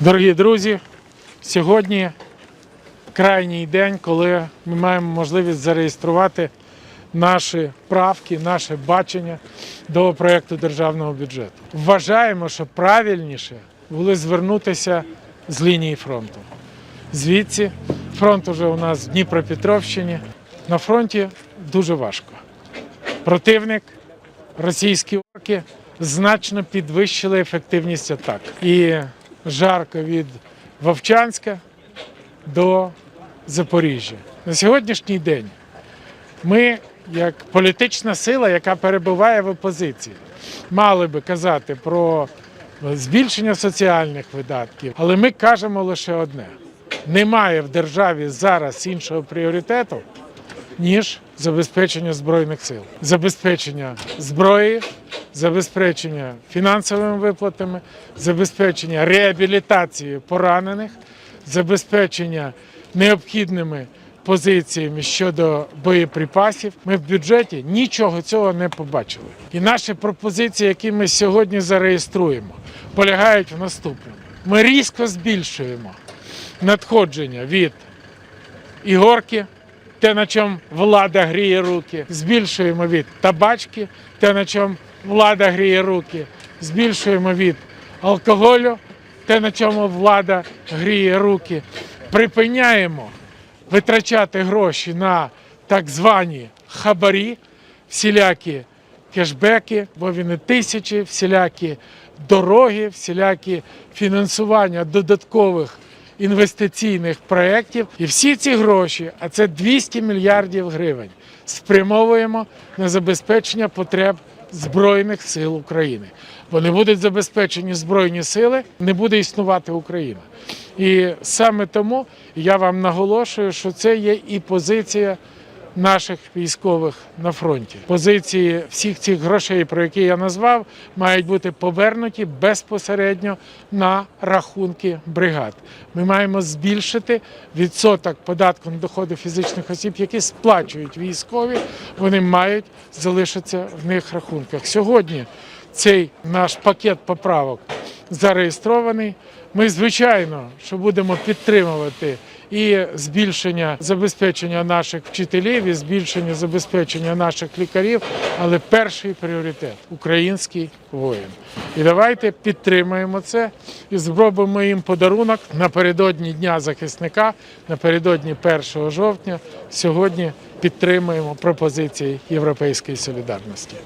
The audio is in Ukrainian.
Дорогі друзі, сьогодні крайній день, коли ми маємо можливість зареєструвати наші правки, наше бачення до проєкту державного бюджету. Вважаємо, що правильніше було звернутися з лінії фронту. Звідси фронт уже у нас в Дніпропетровщині. На фронті дуже важко. Противник, російські орки значно підвищили ефективність атак. І жарко від Вовчанська до Запоріжжя. На сьогоднішній день ми, як політична сила, яка перебуває в опозиції, мали би казати про збільшення соціальних видатків, але ми кажемо лише одне: немає в державі зараз іншого пріоритету, ніж забезпечення збройних сил, забезпечення зброї, забезпечення фінансовими виплатами, забезпечення реабілітації поранених, забезпечення необхідними позиціями щодо боєприпасів. Ми в бюджеті нічого цього не побачили. І наші пропозиції, які ми сьогодні зареєструємо, полягають в наступному. Ми різко збільшуємо надходження від ігорки, те, на чому влада гріє руки, збільшуємо від табачки, те, на чому влада гріє руки, збільшуємо від алкоголю, те, на чому влада гріє руки, припиняємо витрачати гроші на так звані хабарі, всілякі кешбеки, бо вони тисячі, всілякі дороги, всілякі фінансування додаткових інвестиційних проєктів. І всі ці гроші, а це 200 мільярдів гривень, спрямовуємо на забезпечення потреб Збройних сил України. Бо не будуть забезпечені збройні сили, не буде існувати Україна. І саме тому я вам наголошую, що це є і позиція наших військових на фронті. Позиції всіх цих грошей, про які я назвав, мають бути повернуті безпосередньо на рахунки бригад. Ми маємо збільшити відсоток податку на доходи фізичних осіб, які сплачують військові. Вони мають залишитися в них рахунках. Сьогодні цей наш пакет поправок зареєстрований. Ми, звичайно, що будемо підтримувати і збільшення забезпечення наших вчителів, і збільшення забезпечення наших лікарів. Але перший пріоритет український воїн. І давайте підтримаємо це і зробимо їм подарунок напередодні Дня захисника, напередодні 1 жовтня. Сьогодні підтримуємо пропозиції Європейської солідарності.